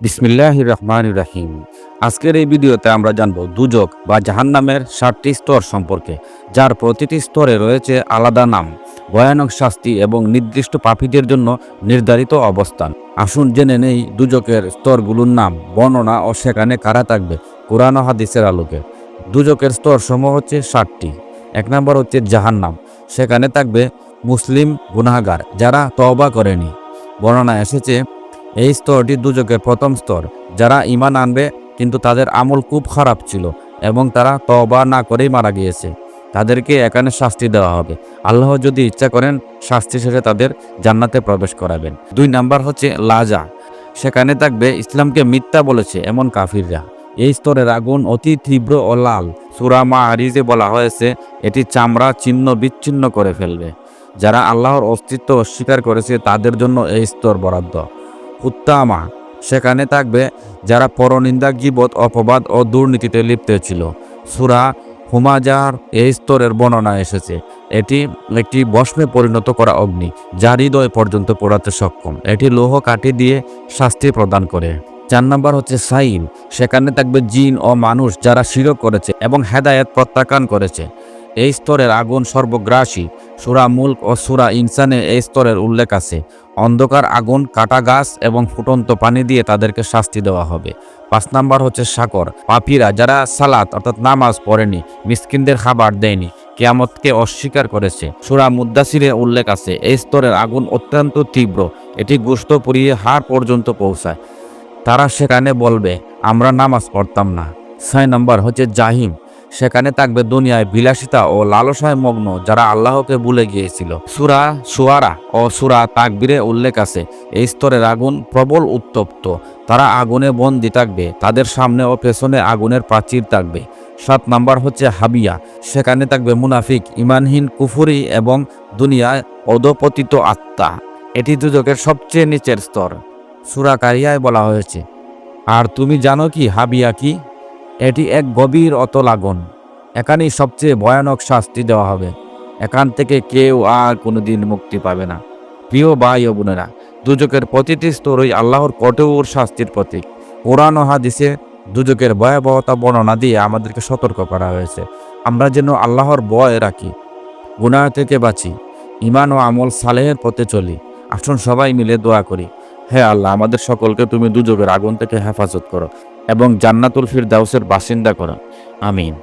বিসমিল্লাহ রহমান রাহিম আজকের এই ভিডিওতে আমরা জানব দুজক বা জাহান্নামের ষাটটি স্তর সম্পর্কে, যার প্রতিটি স্তরে রয়েছে আলাদা নাম, ভয়ানক শাস্তি এবং নির্দিষ্ট পাপীদের জন্য নির্ধারিত অবস্থান। আসুন জেনে নেই দুজকের স্তরগুলোর নাম, বর্ণনা ও সেখানে কারা থাকবে কোরআন হাদিসের আলোকে। দুজকের স্তর সমূহ হচ্ছে ষাটটি এক নম্বর হচ্ছে জাহান্নাম। সেখানে থাকবে মুসলিম গুনাহগার যারা তওবা করেনি। বর্ণনা এসেছে এই স্তরটি দুজকের প্রথম স্তর। যারা ইমান আনবে, কিন্তু তাদের আমল খুব খারাপ ছিল এবং তারা তবা না করেই মারা গিয়েছে। তাদেরকে এখানে শাস্তি দেওয়া হবে। আল্লাহ যদি ইচ্ছা করেন, শাস্তি শেষে তাদের জান্নাতে প্রবেশ করাবেন। দুই নাম্বার হচ্ছে লাজা। সেখানে থাকবে, ইসলামকে মিথ্যা বলেছে এমন কাফিররা। এই স্তরের আগুন অতি তীব্র ও লাল। সুরামা আরিজে বলা হয়েছে, এটি চামড়া চিহ্ন বিচ্ছিন্ন করে ফেলবে। যারা আল্লাহর অস্তিত্ব অস্বীকার করেছে, তাদের জন্য এই স্তর বরাদ্দ। উত্তামা। সেখানে থাকবে যারা পরনিন্দা, গিবত, অপবাদ ও দুর্নীতিতে লিপ্ত ছিল। সুরা হুমাজার এই স্তরের বর্ণনা এসেছে। এটি একটি বস্মে পরিণত করা অগ্নি, যা হৃদয় পর্যন্ত পড়াতে সক্ষম। এটি লৌহ কাঠি দিয়ে শাস্তি প্রদান করে। চার নম্বর হচ্ছে সাইন। সেখানে থাকবে জিন ও মানুষ যারা শিরক করেছে এবং হেদায়েত প্রত্যাখ্যান করেছে। এই স্তরের আগুন সর্বগ্রাসী। সুরা মুল্ক ও সুরা ইনসানে এই স্তরের উল্লেখ আছে। অন্ধকার আগুন, কাটা গাছ এবং ফুটন্ত পানি দিয়ে তাদেরকে শাস্তি দেওয়া হবে। পাঁচ নাম্বার হচ্ছে সাকর পাপিরা যারা সালাত, অর্থাৎ নামাজ পড়েনি, মিসকিনদের খাবার দেয়নি, কেয়ামতকে অস্বীকার করেছে। সুরা মুদাসিরে উল্লেখ আছে, এই স্তরের আগুন অত্যন্ত তীব্র, এটি গোস্ত পুড়িয়ে হাড় পর্যন্ত পৌঁছায়। তারা সেখানে বলবে, আমরা নামাজ পড়তাম না। ছয় নম্বর হচ্ছে জাহিম। সেখানে থাকবে দুনিয়ায় বিলাসিতা ও লালসায় মগ্ন যারা আল্লাহকে ভুলে গিয়েছিল। সুরা সুয়ারা ও সুরা তাকবিরে উল্লেখ আছে, এই স্তরের আগুন প্রবল উত্তপ্ত। তারা আগুনে বন্দি থাকবে, তাদের সামনে ও পেছনে আগুনের প্রাচীর থাকবে। সাত নাম্বার হচ্ছে হাবিয়া, সেখানে থাকবে মুনাফিক, ইমানহীন, কুফুরি এবং দুনিয়ায় অধপতিত আত্মা। এটি দুজকের সবচেয়ে নিচের স্তর। সুরা কারিয়ায় বলা হয়েছে, আর তুমি জানো কি হাবিয়া কি? এটি এক গভীর অতল আগুন এখানেই সবচেয়ে ভয়ানক শাস্তি দেওয়া হবে। এখান থেকে কেউ আর কোনোদিন মুক্তি পাবে না। প্রিয় ভাই ও বোনেরা, দুজকের প্রতিটি স্তরই আল্লাহর কঠোর শাস্তির প্রতীক। কোরআন হাদিসে দুজকের ভয়াবহতা বর্ণনা দিয়ে আমাদেরকে সতর্ক করা হয়েছে। আমরা যেন আল্লাহর ভয় রাখি, গুনাহ থেকে বাঁচি ইমান ও আমল সালেহের পথে চলি। আসুন সবাই মিলে দোয়া করি, হে আল্লাহ, আমাদের সকলকে তুমি দুজকের আগুন থেকে হেফাজত করো এবং জান্নাতুল ফিরদাউসের বাসিন্দা করো। আমিন।